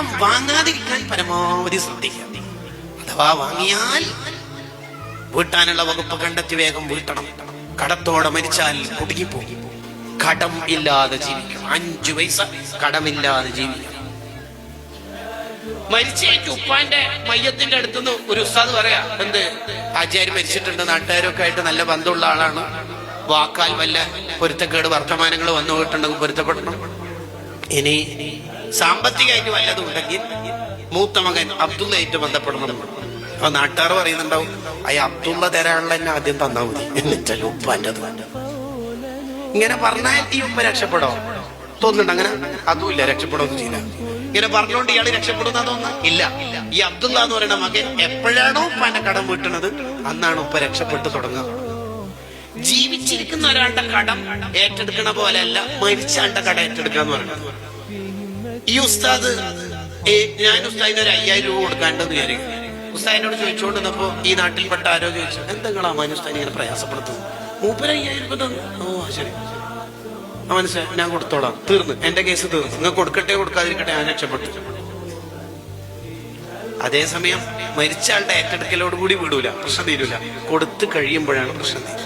കടം വാങ്ങാതിരിക്കാൻ പരമാവധി ശ്രദ്ധിക്കുക. അഥവാ വാങ്ങിയാൽ വീട്ടാനുള്ള വകുപ്പ് കണ്ടെത്തി വേഗം വീട്ടണം. കടത്തോടെ മരിച്ചാൽ കുടുങ്ങിപ്പോകും. കടം ഇല്ലാതെ ജീവിക്കണം. അഞ്ചു പൈസ കടമില്ലാതെ ജീവിക്കണം. മരിച്ചേറ്റ്. ഉപ്പാന്റെ മയ്യത്തിന്റെ അടുത്തുനിന്ന് ഒരു ഉസ്താദ് പറയാ എന്ത്? ആചാര്യ മരിച്ചിട്ടുണ്ട്. നാട്ടുകാരൊക്കെ ആയിട്ട് നല്ല ബന്ധമുള്ള ആളാണ്. വാക്കാൽ വല്ല പൊരുത്തക്കേട് വർത്തമാനങ്ങൾ വന്നു പോയിട്ടുണ്ടെങ്കിൽ പൊരുത്തപ്പെടണം. ഇനി സാമ്പത്തികമായിട്ട് വല്ലതും ഉണ്ടെങ്കിൽ മൂത്ത മകൻ അബ്ദുള്ളയായിട്ട് ബന്ധപ്പെടണം. അപ്പൊ നാട്ടുകാർ പറയുന്നുണ്ടാവും അയ്യ അബ്ദുള്ള തരാനുള്ള എന്നെ ആദ്യം തന്നാ മതി. എന്നിട്ടല്ല ഉപ്പാന്റെ ഇങ്ങനെ പറഞ്ഞാൽ ഈ ഉപ്പ രക്ഷപ്പെടോ. തോന്നുന്നുണ്ട് അങ്ങനെ? അതുമില്ല രക്ഷപ്പെടുമെന്ന് ചെയ്യില്ല. ഇങ്ങനെ പറഞ്ഞുകൊണ്ട് ഇയാൾ രക്ഷപ്പെടുന്ന തോന്നുന്ന? ഇല്ല. ഈ അബ്ദുള്ള എന്ന് പറയുന്ന മകൻ എപ്പോഴാണോ ഉപ്പാന്റെ കടം വീട്ടുന്നത് അന്നാണ് ഉപ്പ രക്ഷപ്പെട്ടു തുടങ്ങുക. ജീവിച്ചിരിക്കുന്ന ഒരാളുടെ കടം ഏറ്റെടുക്കണ പോലെയല്ല മരിച്ച ആളുടെ കട ഏറ്റെടുക്കുക എന്ന് പറയുന്നത്. ഈ ഉസ്താദ് ഞാൻ ഉസ്താദിന് ഒരു അയ്യായിരം രൂപ കൊടുക്കാണ്ടെന്ന് വിചാരിക്കും ഉസ്താദിനോട് ചോദിച്ചുകൊണ്ടിരുന്നപ്പോ ഈ നാട്ടിൽപ്പെട്ട ആരോ ചോദിച്ചു എന്തെങ്കിലും അമ്മാൻ ഉസ്താദിനെ ഇങ്ങനെ പ്രയാസപ്പെടുത്തുന്നു മൂപ്പര് അയ്യായിരം രൂപ ഓ ശരി. മനസ്സിലായി ഞാൻ കൊടുത്തോളാം. തീർന്നു. എന്റെ കേസ് തീർന്നു. നിങ്ങൾ കൊടുക്കട്ടെ കൊടുക്കാതിരിക്കട്ടെ ഞാൻ രക്ഷപ്പെട്ടു. അതേസമയം മരിച്ച ആളുടെ ഏറ്റെടുക്കലോട് കൂടി വിടൂല. പ്രശ്നം തീരൂല. കൊടുത്തു കഴിയുമ്പോഴാണ് പ്രശ്നം തീരുക.